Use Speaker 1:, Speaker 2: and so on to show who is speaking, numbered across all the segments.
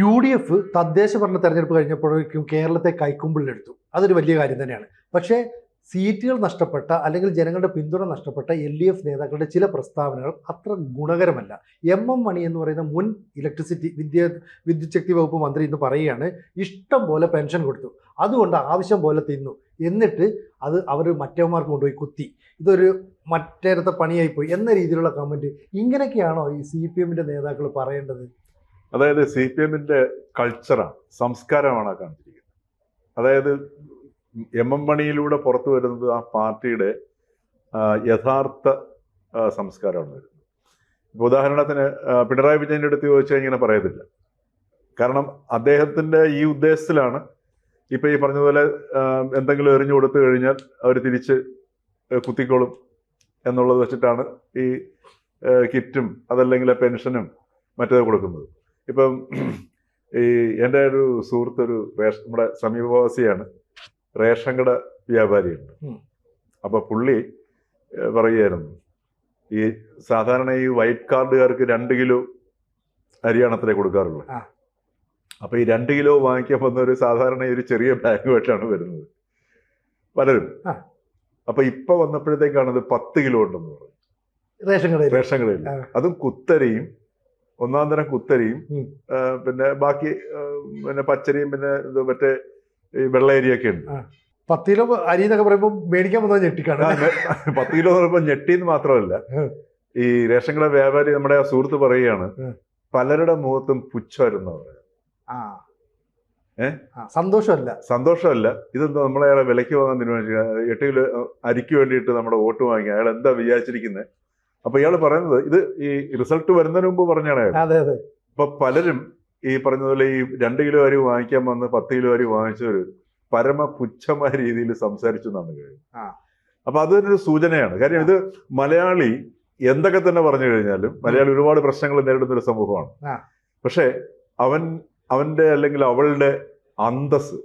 Speaker 1: U D F തദ്ദേശ ഭരണ തെരഞ്ഞെടുപ്പ് കഴിഞ്ഞപ്പോഴേക്കും കേരളത്തെ കൈക്കുമ്പിളിലെടുത്തു. അതൊരു വലിയ കാര്യം തന്നെയാണ്. പക്ഷേ സീറ്റുകൾ നഷ്ടപ്പെട്ട അല്ലെങ്കിൽ ജനങ്ങളുടെ പിന്തുണ നഷ്ടപ്പെട്ട എൽ ഡി എഫ് നേതാക്കളുടെ ചില പ്രസ്താവനകൾ അത്ര ഗുണകരമല്ല. എം എം മണി എന്ന് പറയുന്ന മുൻ ഇലക്ട്രിസിറ്റി വിദ്യ വിദ്യുത് ശക്തി വകുപ്പ് മന്ത്രി ഇന്ന് പറയുകയാണ് ഇഷ്ടം പോലെ പെൻഷൻ കൊടുത്തു. അതുകൊണ്ട് ആവശ്യം പോലെ തിന്നു. എന്നിട്ട് അത് അവർ മറ്റേമാർക്ക് കൊണ്ടുപോയി കുത്തി. ഇതൊരു മറ്റേരത്തെ പണിയായിപ്പോയി എന്ന രീതിയിലുള്ള കമന്റ്. ഇങ്ങനെയൊക്കെയാണോ ഈ സി പി എമ്മിന്റെ നേതാക്കൾ പറയേണ്ടത്?
Speaker 2: അതായത് സി പി എമ്മിന്റെ കൾച്ചറാണ് സംസ്കാരമാണ് കാണിച്ചിരിക്കുന്നത് അതായത് എം എം മണിയിലൂടെ പുറത്തു വരുന്നത് ആ പാർട്ടിയുടെ യഥാർത്ഥ സംസ്കാരമാണ് വരുന്നത്. ഇപ്പൊ ഉദാഹരണത്തിന് പിണറായി വിജയന്റെ അടുത്ത് ചോദിച്ചാൽ ഇങ്ങനെ പറയത്തില്ല. കാരണം അദ്ദേഹത്തിന്റെ ഈ ഉദ്ദേശത്തിലാണ് ഇപ്പൊ ഈ പറഞ്ഞതുപോലെ എന്തെങ്കിലും എറിഞ്ഞു കൊടുത്തു കഴിഞ്ഞാൽ അവർ തിരിച്ച് കുത്തിക്കോളും എന്നുള്ളത് വെച്ചിട്ടാണ് ഈ കിറ്റും അതല്ലെങ്കിൽ പെൻഷനും മറ്റേത് കൊടുക്കുന്നത്. ഇപ്പം ഈ എന്റെ ഒരു സുഹൃത്ത് ഒരു റേഷൻ നമ്മുടെ സമീപവാസിയാണ്. റേഷൻ കട വ്യാപാരിയുണ്ട്.
Speaker 1: ഉം.
Speaker 2: അപ്പൊ പുള്ളി പറയുമായിരുന്നു ഈ സാധാരണ ഈ വൈറ്റ് കാർഡുകാർക്ക് രണ്ട് കിലോ അരിയാണ് അത്രേ കൊടുക്കാറുള്ളത്
Speaker 1: അപ്പോൾ
Speaker 2: അപ്പൊ ഈ രണ്ട് കിലോ വാങ്ങിക്കാൻ വന്ന ഒരു സാധാരണ ഈ ഒരു ചെറിയ ബാഗുമായിട്ടാണ് വരുന്നത്. പലരും.
Speaker 1: അപ്പോൾ
Speaker 2: അപ്പൊ ഇപ്പൊ വന്നപ്പോഴത്തേക്കാണ് ഇത് പത്ത് കിലോ ഉണ്ടെന്ന് പറഞ്ഞു.
Speaker 1: റേഷൻ കടയിൽ
Speaker 2: റേഷൻ കടയിൽ അതും കുത്തരിയും ഒന്നാം തരം കുത്തരിയും പിന്നെ ബാക്കി പിന്നെ പച്ചരിയും പിന്നെ ഇത് മറ്റേ ഈ വെള്ള ഒക്കെ ഉണ്ട്.
Speaker 1: പത്ത് കിലോ അരി എന്നൊക്കെ പറയുമ്പോൾ മേടിക്കാൻ വന്നത് ഞെട്ടിക്കാണ്.
Speaker 2: പത്ത് കിലോ എന്ന് പറയുമ്പോൾ ഞെട്ടിന്ന് മാത്രമല്ല. ഈ റേഷൻ കട വ്യാപാരി നമ്മുടെ ആ സുഹൃത്ത് പറയുകയാണ് പലരുടെ മുഖത്തും പുച്ഛമായിരുന്നു
Speaker 1: ആ. സന്തോഷമല്ല.
Speaker 2: സന്തോഷമല്ല. ഇതെന്താ നമ്മളെ അയാളെ വിലയ്ക്ക് വാങ്ങാൻ തീരുമാനിച്ചു? എട്ട് കിലോ അരിക്ക് വേണ്ടിയിട്ട് നമ്മുടെ വോട്ട് വാങ്ങി. അയാൾ എന്താ വിചാരിച്ചിരിക്കുന്നത് അപ്പൊ ഇയാൾ പറയുന്നത് ഇത് ഈ റിസൾട്ട് വരുന്നതിന് മുമ്പ് പറഞ്ഞാണ്.
Speaker 1: അതെ അതെ.
Speaker 2: അപ്പൊ പലരും ഈ പറഞ്ഞതുപോലെ ഈ രണ്ട് കിലോ അരി വാങ്ങിക്കാൻ വന്ന് പത്ത് കിലോ അരി വാങ്ങിച്ചവര് പരമ പുച്ഛമായ രീതിയിൽ സംസാരിച്ചു എന്നാണ്. കഴിയും അപ്പൊ അതൊരു സൂചനയാണ്. കാര്യം ഇത് മലയാളി എന്തൊക്കെ തന്നെ പറഞ്ഞു കഴിഞ്ഞാലും മലയാളി ഒരുപാട് പ്രശ്നങ്ങൾ നേരിടുന്ന ഒരു സമൂഹമാണ്. പക്ഷേ അവൻ അവന്റെ അല്ലെങ്കിൽ അവളുടെ അന്തസ്.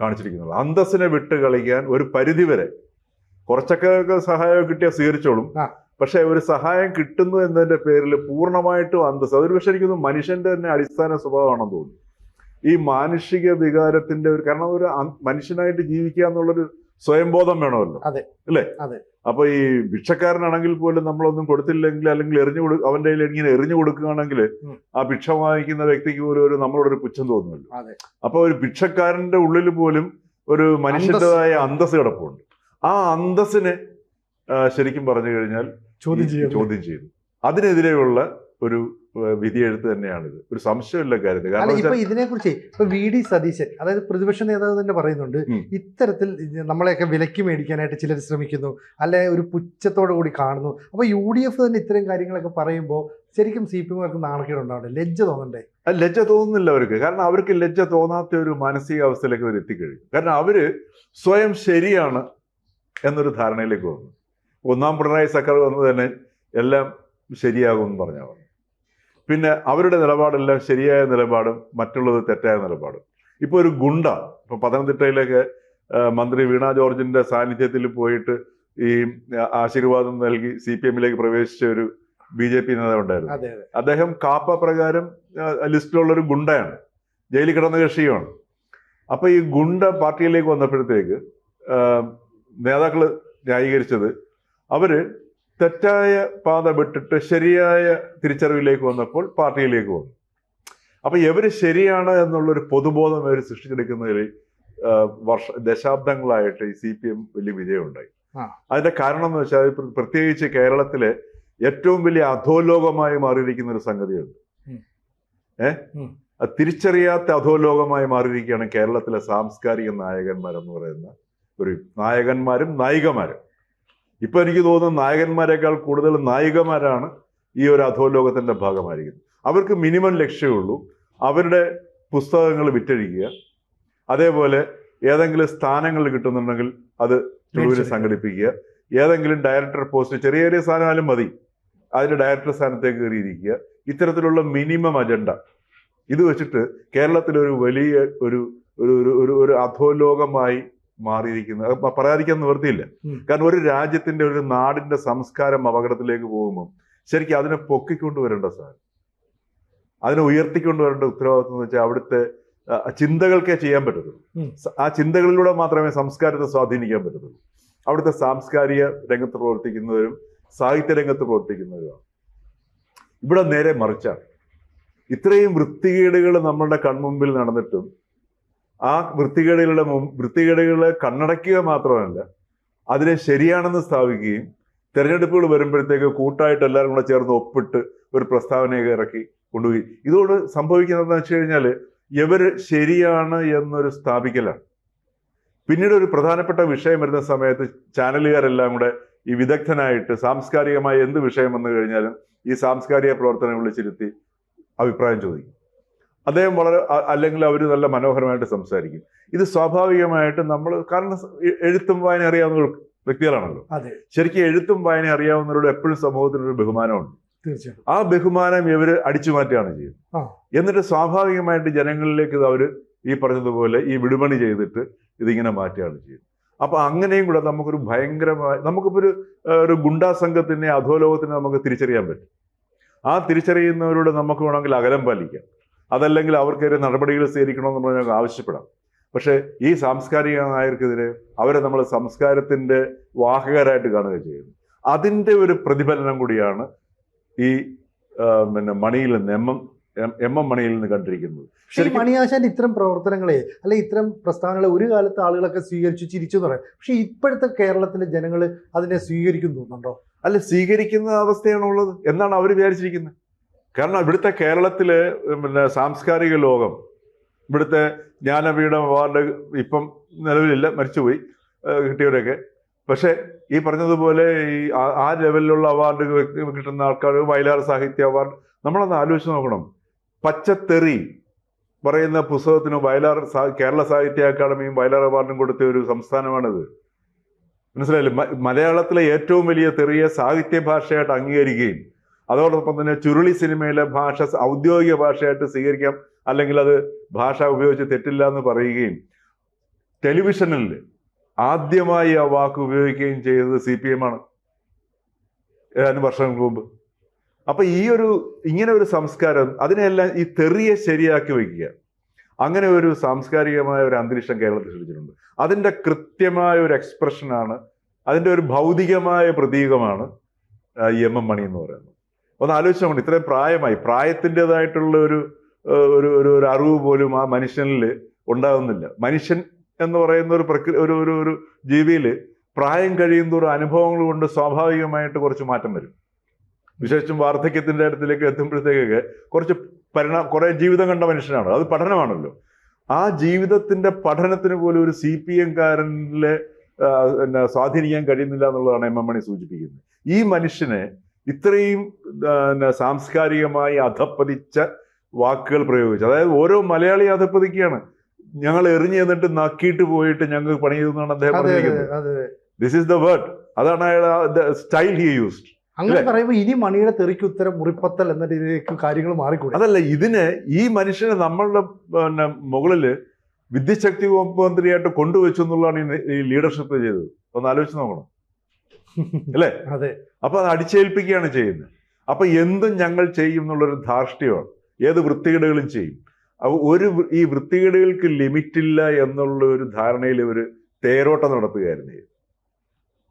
Speaker 2: കാണിച്ചിരിക്കുന്നത് അന്തസ്സിനെ വിട്ട് കളിക്കാൻ ഒരു പരിധി വരെ കുറച്ചൊക്കെ സഹായം കിട്ടിയാൽ സ്വീകരിച്ചോളും. പക്ഷെ ഒരു സഹായം കിട്ടുന്നു എന്നതിന്റെ പേരിൽ പൂർണമായിട്ടും അന്തസ് അതൊരു പക്ഷെ എനിക്കൊന്ന് മനുഷ്യന്റെ തന്നെ അടിസ്ഥാന സ്വഭാവമാണെന്ന് തോന്നുന്നു. ഈ മാനുഷിക വികാരത്തിന്റെ ഒരു കാരണം ഒരു മനുഷ്യനായിട്ട് ജീവിക്കുക എന്നുള്ളൊരു സ്വയംബോധം വേണമല്ലോ.
Speaker 1: അതെ.
Speaker 2: അല്ലേ?
Speaker 1: അതെ.
Speaker 2: അപ്പൊ ഈ ഭിക്ഷക്കാരനാണെങ്കിൽ പോലും നമ്മളൊന്നും കൊടുത്തില്ലെങ്കിൽ അല്ലെങ്കിൽ എറിഞ്ഞു കൊടു അവന്റെ കയ്യിൽ ഇങ്ങനെ എറിഞ്ഞു കൊടുക്കുകയാണെങ്കിൽ ആ ഭിക്ഷ വാങ്ങിക്കുന്ന വ്യക്തിക്ക് പോലും ഒരു നമ്മളോടൊരു പുച്ഛം തോന്നുമല്ലോ അപ്പൊ ഒരു ഭിക്ഷക്കാരന്റെ ഉള്ളിൽ പോലും ഒരു മനുഷ്യന്റേതായ അന്തസ് കിടപ്പുണ്ട്. ആ അന്തസ്സിനെ ശരിക്കും പറഞ്ഞു കഴിഞ്ഞാൽ
Speaker 1: ചോദ്യം ചെയ്യും
Speaker 2: ചോദ്യം ചെയ്യുന്നു അതിനെതിരെയുള്ള ഒരു വിധിയെഴുത്ത് തന്നെയാണിത്. ഒരു സംശയമില്ല കാര്യത്തിൽ. കാരണം
Speaker 1: ഇപ്പൊ
Speaker 2: ഇതിനെക്കുറിച്ച്
Speaker 1: ഇതിനെ കുറിച്ച് ഇപ്പൊ വി ഡി സതീശൻ അതായത് പ്രതിപക്ഷ നേതാവ് തന്നെ പറയുന്നുണ്ട് ഇത്തരത്തിൽ ഇത് നമ്മളെയൊക്കെ വിലക്ക് മേടിക്കാനായിട്ട് ചിലർ ശ്രമിക്കുന്നു അല്ലെ ഒരു പുച്ഛത്തോടു കൂടി കാണുന്നു. അപ്പൊ യു ഡി എഫ് തന്നെ ഇത്തരം കാര്യങ്ങളൊക്കെ പറയുമ്പോൾ ശരിക്കും സി പി എമ്മുകാർക്ക് നാണക്കേട് ഉണ്ടാവണ്ടേ ലജ്ജ തോന്നണ്ടേ?
Speaker 2: ലജ്ജ തോന്നുന്നില്ല അവർക്ക്. കാരണം അവർക്ക് ലജ്ജ തോന്നാത്ത ഒരു മാനസികാവസ്ഥയിലേക്ക് അവർ എത്തിക്കഴിഞ്ഞു. കാരണം അവർ സ്വയം ശരിയാണ് എന്നൊരു ധാരണയിലേക്ക് വന്നു. ഒന്നാം പിണറായി സർക്കാർ വന്നു തന്നെ എല്ലാം ശരിയാകും എന്ന് പറഞ്ഞാൽ പിന്നെ അവരുടെ നിലപാടെല്ലാം ശരിയായ നിലപാടും മറ്റുള്ളത് തെറ്റായ നിലപാടും. ഇപ്പൊ ഒരു ഗുണ്ട ഇപ്പൊ പത്തനംതിട്ടയിലേക്ക് മന്ത്രി വീണ ജോർജിന്റെ സാന്നിധ്യത്തിൽ പോയിട്ട് ഈ ആശീർവാദം നൽകി സി പി എമ്മിലേക്ക് പ്രവേശിച്ച ഒരു ബി ജെ പി നേതാവ് ഉണ്ടായിരുന്നു.
Speaker 1: അതെ അതെ.
Speaker 2: അദ്ദേഹം കാപ്പ പ്രകാരം ലിസ്റ്റിലുള്ളൊരു ലിസ്റ്റിലുള്ള ഒരു ഗുണ്ടയാണ്. ജയിലിൽ കിടന്ന കക്ഷിയുമാണ് അപ്പൊ ഈ ഗുണ്ട പാർട്ടിയിലേക്ക് വന്നപ്പോഴത്തേക്ക് നേതാക്കൾ നേതാക്കൾ ന്യായീകരിച്ചത് അവർ തെറ്റായ പാത വിട്ടിട്ട് ശരിയായ തിരിച്ചറിവിലേക്ക് വന്നപ്പോൾ പാർട്ടിയിലേക്ക് വന്നു. അപ്പൊ ഇവർ ശരിയാണ് എന്നുള്ളൊരു പൊതുബോധം അവർ സൃഷ്ടിച്ചെടുക്കുന്നതിൽ വർഷ ദശാബ്ദങ്ങളായിട്ട് ഈ സി പി എം വലിയ വിജയമുണ്ടായി. അതിന്റെ കാരണം എന്ന് വെച്ചാൽ പ്ര- പ്രത്യേകിച്ച് കേരളത്തിലെ ഏറ്റവും വലിയ അധോലോകമായി മാറിയിരിക്കുന്ന ഒരു സംഗതിയുണ്ട്.
Speaker 1: ഉം.
Speaker 2: ഏ? അത് തിരിച്ചറിയാത്ത അധോലോകമായി മാറിയിരിക്കുകയാണ് കേരളത്തിലെ സാംസ്കാരിക നായകന്മാരെന്ന് പറയുന്ന ഒരു നായകന്മാരും നായികമാരും. ഇപ്പൊ എനിക്ക് തോന്നുന്നു നായകന്മാരെക്കാൾ കൂടുതൽ നായികമാരാണ് ഈ ഒരു അധോലോകത്തിന്റെ ഭാഗമായിരിക്കുന്നത്. അവർക്ക് മിനിമം ലക്ഷ്യമുള്ളൂ അവരുടെ പുസ്തകങ്ങൾ വിറ്റഴിക്കുക. അതേപോലെ ഏതെങ്കിലും സ്ഥാനങ്ങൾ കിട്ടുന്നുണ്ടെങ്കിൽ അത്
Speaker 1: ടൂവിന്.
Speaker 2: സംഘടിപ്പിക്കുക. ഏതെങ്കിലും ഡയറക്ടർ പോസ്റ്റ് ചെറിയ ചെറിയ സ്ഥാനമായാലും മതി. അതിന്റെ ഡയറക്ടർ സ്ഥാനത്തേക്ക് കയറിയിരിക്കുക. ഇത്തരത്തിലുള്ള മിനിമം അജണ്ട. ഇത് വെച്ചിട്ട് കേരളത്തിലെ ഒരു വലിയ ഒരു ഒരു ഒരു ഒരു ഒരു അധോലോകമായി മാറിയിരിക്കുന്ന. അത് പറയാതിരിക്കാൻ നിവൃത്തിയില്ല. കാരണം ഒരു രാജ്യത്തിന്റെ ഒരു നാടിന്റെ സംസ്കാരം അപകടത്തിലേക്ക് പോകുമ്പോൾ ശരിക്കും അതിനെ പൊക്കിക്കൊണ്ടുവരേണ്ട സാർ. അതിനെ ഉയർത്തിക്കൊണ്ടുവരേണ്ട ഉത്തരവാദിത്വം എന്ന് വെച്ചാൽ അവിടുത്തെ ചിന്തകൾക്കേ ചെയ്യാൻ പറ്റത്തുള്ളൂ. ആ ചിന്തകളിലൂടെ മാത്രമേ സംസ്കാരത്തെ സ്വാധീനിക്കാൻ പറ്റത്തുള്ളൂ. അവിടുത്തെ സാംസ്കാരിക രംഗത്ത് പ്രവർത്തിക്കുന്നവരും സാഹിത്യ രംഗത്ത് പ്രവർത്തിക്കുന്നവരുമാണ് ഇവിടെ നേരെ മറിച്ചാണ്. ഇത്രയും വൃത്തികേടുകൾ നമ്മളുടെ കൺമുമ്പിൽ നടന്നിട്ടും ആ വൃത്തികേടുകളുടെ വൃത്തികേടുകളെ കണ്ണടയ്ക്കുക മാത്രമല്ല അതിനെ ശരിയാണെന്ന് സ്ഥാപിക്കുകയും തെരഞ്ഞെടുപ്പുകൾ വരുമ്പോഴത്തേക്ക് കൂട്ടായിട്ട് എല്ലാവരും കൂടെ ചേർന്ന് ഒപ്പിട്ട് ഒരു പ്രസ്താവനയൊക്കെ ഇറക്കി കൊണ്ടുപോയി. ഇതോട് സംഭവിക്കുന്നതെന്ന് വെച്ച് കഴിഞ്ഞാൽ ഇവർ ശരിയാണ് എന്നൊരു സ്ഥാപിക്കലാണ്. പിന്നീട് ഒരു പ്രധാനപ്പെട്ട വിഷയം വരുന്ന സമയത്ത് ചാനലുകാരെല്ലാം കൂടെ ഈ വിദഗ്ധനായിട്ട് സാംസ്കാരികമായ എന്ത് വിഷയം വന്നു കഴിഞ്ഞാലും ഈ സാംസ്കാരിക പ്രവർത്തനം വിളിച്ചിരുത്തി അഭിപ്രായം ചോദിക്കും. അദ്ദേഹം വളരെ അല്ലെങ്കിൽ അവർ നല്ല മനോഹരമായിട്ട് സംസാരിക്കും. ഇത് സ്വാഭാവികമായിട്ട് നമ്മൾ കാരണം എഴുത്തും വായന അറിയാവുന്ന വ്യക്തികളാണല്ലോ.
Speaker 1: അതെ.
Speaker 2: ശരിക്കും എഴുത്തും വായന അറിയാവുന്നവരോട് എപ്പോഴും സമൂഹത്തിനൊരു ബഹുമാനമുണ്ട്. ആ ബഹുമാനം ഇവർ അടിച്ചു മാറ്റുകയാണ്. ചെയ്യുന്നത്. എന്നിട്ട് സ്വാഭാവികമായിട്ട് ജനങ്ങളിലേക്ക് ഇത് അവർ ഈ പറഞ്ഞതുപോലെ ഈ വിടുപണി ചെയ്തിട്ട് ഇതിങ്ങനെ മാറ്റുകയാണ് ചെയ്യുന്നത്. അപ്പൊ അങ്ങനെയും കൂടെ നമുക്കൊരു ഭയങ്കരമായ നമുക്കിപ്പോ ഒരു ഒരു ഗുണ്ടാ സംഘത്തിനെ അധോലോകത്തിനെ നമുക്ക് തിരിച്ചറിയാൻ പറ്റും. ആ തിരിച്ചറിയുന്നവരോട് നമുക്ക് വേണമെങ്കിൽ അകലം പാലിക്കാം. അതല്ലെങ്കിൽ അവർക്കെതിരെ നടപടികൾ സ്വീകരിക്കണമെന്ന് പറഞ്ഞാൽ ഞങ്ങൾക്ക് ആവശ്യപ്പെടാം. പക്ഷേ ഈ സാംസ്കാരിക നായർക്കെതിരെ അവരെ നമ്മൾ സംസ്കാരത്തിന്റെ വാഹകരായിട്ട് കാണുക ചെയ്യുന്നു. അതിന്റെ ഒരു പ്രതിഫലനം കൂടിയാണ് ഈ പിന്നെ മണിയിൽ നിന്ന് എം എം എം- എം മണിയിൽ നിന്ന് കണ്ടിരിക്കുന്നത്.
Speaker 1: ശരി മണിയാശാന്റെ ഇത്തരം പ്രവർത്തനങ്ങളെ അല്ലെ ഇത്തരം പ്രസ്ഥാനങ്ങളെ ഒരു കാലത്ത് ആളുകളൊക്കെ സ്വീകരിച്ചു ചിരിച്ചു എന്ന് പറയാം. പക്ഷെ ഇപ്പോഴത്തെ കേരളത്തിലെ ജനങ്ങൾ അതിനെ സ്വീകരിക്കും തോന്നുന്നുണ്ടോ?
Speaker 2: അല്ല സ്വീകരിക്കുന്ന അവസ്ഥയാണുള്ളത്. എന്നാണ് അവർ വിചാരിച്ചിരിക്കുന്നത്? കാരണം ഇവിടുത്തെ കേരളത്തിലെ പിന്നെ സാംസ്കാരിക ലോകം ഇവിടുത്തെ ജ്ഞാനപീഠം അവാർഡ് ഇപ്പം നിലവിലില്ല മരിച്ചുപോയി കിട്ടിയവരൊക്കെ. പക്ഷേ ഈ പറഞ്ഞതുപോലെ ഈ ആ ലെവലിലുള്ള അവാർഡ് കിട്ടുന്ന ആൾക്കാർ വയലാർ സാഹിത്യ അവാർഡ് നമ്മളൊന്ന് ആലോചിച്ച് നോക്കണം. പച്ചത്തെറി പറയുന്ന പുസ്തകത്തിന് വയലാർ കേരള സാഹിത്യ അക്കാദമിയും വയലാർ അവാർഡും കൊടുത്ത ഒരു സംസ്ഥാനമാണിത്. മനസ്സിലായില്ലേ? മലയാളത്തിലെ ഏറ്റവും വലിയ തെറിയെ സാഹിത്യ ഭാഷയായിട്ട് അംഗീകരിക്കുകയും അതോടൊപ്പം തന്നെ ചുരുളി സിനിമയിലെ ഭാഷ ഔദ്യോഗിക ഭാഷയായിട്ട് സ്വീകരിക്കാം. അല്ലെങ്കിൽ അത് ഭാഷ ഉപയോഗിച്ച് തെറ്റില്ല എന്ന് പറയുകയും ടെലിവിഷനിൽ ആദ്യമായി ആ വാക്ക് ഉപയോഗിക്കുകയും ചെയ്തത് സി പി എം ആണ്. ഏതാനും വർഷങ്ങൾക്ക് മുമ്പ്. അപ്പൊ ഈ ഒരു ഇങ്ങനെ ഒരു സംസ്കാരം അതിനെല്ലാം ഈ തെറിയെ ശരിയാക്കി വയ്ക്കുക. അങ്ങനെ ഒരു സാംസ്കാരികമായ ഒരു അന്തരീക്ഷം കേരളത്തിൽ സൃഷ്ടിച്ചിട്ടുണ്ട്. അതിന്റെ കൃത്യമായ ഒരു എക്സ്പ്രഷനാണ് അതിന്റെ ഒരു ഭൗതികമായ പ്രതീകമാണ് എം എം മണി എന്ന് പറയുന്നത്. ഒന്ന് ആലോചിച്ച് നോക്കണം ഇത്രയും പ്രായമായി പ്രായത്തിന്റെതായിട്ടുള്ള ഒരു ഒരു ഒരു ഒരു അറിവ് പോലും ആ മനുഷ്യനിൽ ഉണ്ടാകുന്നില്ല മനുഷ്യൻ എന്ന് പറയുന്ന ഒരു പ്രക്രിയ ഒരു ഒരു ഒരു ജീവിയിൽ പ്രായം കഴിയുന്തോറും അനുഭവങ്ങൾ കൊണ്ട് സ്വാഭാവികമായിട്ട് കുറച്ച് മാറ്റം വരും. വിശേഷിച്ചും വാർദ്ധക്യത്തിന്റെ അടുത്തിലേക്ക് എത്തുമ്പോഴത്തേക്കൊക്കെ കുറച്ച് പരിണാ കുറേ ജീവിതം കണ്ട മനുഷ്യനാണ്. അത് പഠനമാണല്ലോ. ആ ജീവിതത്തിന്റെ പഠനത്തിന് പോലും ഒരു സി പി എംകാരനിലെ സ്വാധീനിക്കാൻ കഴിയുന്നില്ല എന്നുള്ളതാണ് എം എം മണി സൂചിപ്പിക്കുന്നത്. ഈ മനുഷ്യനെ ഇത്രയും സാംസ്കാരികമായി അധപ്പതിച്ച വാക്കുകൾ പ്രയോഗിച്ചു. അതായത് ഓരോ മലയാളി അധപ്പതിക്കുകയാണ്. ഞങ്ങൾ എറിഞ്ഞു എന്നിട്ട് നക്കിയിട്ട് പോയിട്ട് ഞങ്ങൾ പണി ചെയ്തെന്നാണ് അദ്ദേഹം പറഞ്ഞിരിക്കുന്നത്. ദിസ് ഇസ് ദ വേർഡ് അതാണ് അയാൾ സ്റ്റൈൽ ഹി യൂസ്ഡ്
Speaker 1: അങ്ങനെ പറയുമ്പോൾ ഇനി മണിയുടെ തെറിക്ക് ഉത്തരം മുറിപ്പത്തൽ എന്ന രീതിയിലേക്ക് കാര്യങ്ങൾ മാറിക്കൂടും?
Speaker 2: അതല്ല ഇതിന് ഈ മനുഷ്യനെ നമ്മളുടെ പിന്നെ മുകളിൽ വിദ്യശക്തി മന്ത്രിയായിട്ട് കൊണ്ടുവച്ചു എന്നുള്ളതാണ് ഈ- ഈ ലീഡർഷിപ്പ് ചെയ്തത്. ഒന്ന് ആലോചിച്ച് നോക്കണം. അല്ലേ?
Speaker 1: അതെ.
Speaker 2: അപ്പൊ അത് അടിച്ചേൽപ്പിക്കുകയാണ് ചെയ്യുന്നത്. അപ്പൊ എന്തും ഞങ്ങൾ ചെയ്യും എന്നുള്ളൊരു ധാർഷ്ട്യമാണ്. ഏത് വൃത്തികേടുകളും ചെയ്യും. അപ്പൊ ഒരു ഈ വൃത്തികേടുകൾക്ക് ലിമിറ്റില്ല എന്നുള്ള ഒരു ധാരണയിൽ ഇവർ തേരോട്ടം നടത്തുകയായിരുന്നു.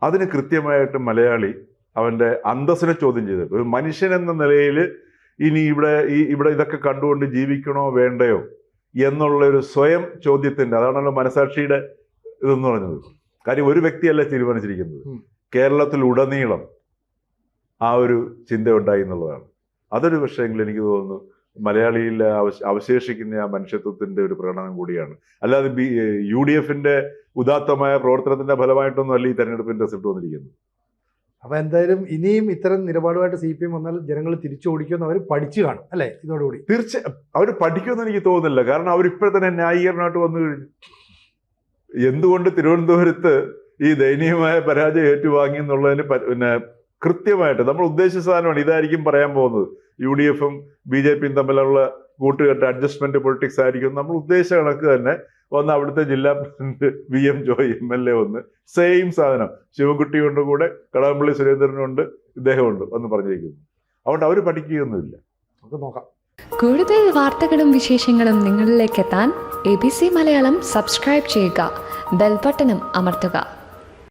Speaker 2: അതിന് കൃത്യമായിട്ട് മലയാളി അവന്റെ അന്തസ്സിനെ ചോദ്യം ചെയ്തത് ഒരു മനുഷ്യൻ എന്ന നിലയിൽ ഇനി ഇവിടെ ഈ ഇവിടെ ഇതൊക്കെ കണ്ടുകൊണ്ട് ജീവിക്കണോ വേണ്ടയോ എന്നുള്ള ഒരു സ്വയം ചോദ്യത്തിന്റെ അതാണല്ലോ മനസാക്ഷിയുടെ ഇതെന്ന് പറഞ്ഞത്. കാര്യം ഒരു വ്യക്തിയല്ല തീരുമാനിച്ചിരിക്കുന്നത്. കേരളത്തിൽ ഉടനീളം ആ ഒരു ചിന്തയുണ്ടായി എന്നുള്ളതാണ്. അതൊരു പക്ഷേങ്കിൽ എനിക്ക് തോന്നുന്നു മലയാളിയിൽ അവശ- അവശേഷിക്കുന്ന ആ മനുഷ്യത്വത്തിന്റെ ഒരു പ്രകടനം കൂടിയാണ്. അല്ലാതെ ബി യു ഡി എഫിന്റെ ഉദാത്തമായ പ്രവർത്തനത്തിന്റെ ഫലമായിട്ടൊന്നും അല്ല ഈ തെരഞ്ഞെടുപ്പിന്റെ റിസൾട്ട് വന്നിരിക്കുന്നത്.
Speaker 1: അപ്പൊ എന്തായാലും ഇനിയും ഇത്തരം നിലപാടുമായിട്ട് സി പി എം വന്നാൽ ജനങ്ങൾ തിരിച്ചു ഓടിക്കുമെന്ന് അവർ പഠിച്ചു കാണും അല്ലെ? ഇതോടുകൂടി.
Speaker 2: തീർച്ച അവർ പഠിക്കുമെന്ന് എനിക്ക് തോന്നുന്നില്ല. കാരണം അവർ തന്നെ ന്യായീകരണമായിട്ട് വന്നു കഴിഞ്ഞു. എന്തുകൊണ്ട് തിരുവനന്തപുരത്ത് ഈ ദയനീയമായ പരാജയം ഏറ്റുവാങ്ങി എന്നുള്ളതിന് പിന്നെ കൃത്യമായിട്ട് നമ്മൾ ഉദ്ദേശിച്ച സാധനമാണ്. ഇതായിരിക്കും പറയാൻ പോകുന്നത്. യു ഡി എഫും ബി ജെ പിയും തമ്മിലുള്ള കൂട്ടുകെട്ട് അഡ്ജസ്റ്റ്മെന്റ് പൊളിറ്റിക്സ് ആയിരിക്കും. നമ്മൾ ഉദ്ദേശിച്ച കണക്ക് തന്നെ വന്ന് അവിടുത്തെ ജില്ലാ president V M Joy M L A വന്ന് സെയിം സാധനം. ശിവൻകുട്ടിയുണ്ട് കൂടെ കടകംപള്ളി സുരേന്ദ്രനുണ്ട് ഇദ്ദേഹമുണ്ട് എന്ന് പറഞ്ഞിരിക്കുന്നു. അതുകൊണ്ട് അവർ പഠിക്കുകയൊന്നുമില്ല.
Speaker 1: നമുക്ക് നോക്കാം.
Speaker 3: കൂടുതൽ വാർത്തകളും വിശേഷങ്ങളും നിങ്ങളിലേക്ക് എത്താൻ A B C Malayalam subscribe ചെയ്യുക. ബെൽബട്ടനും അമർത്തുക.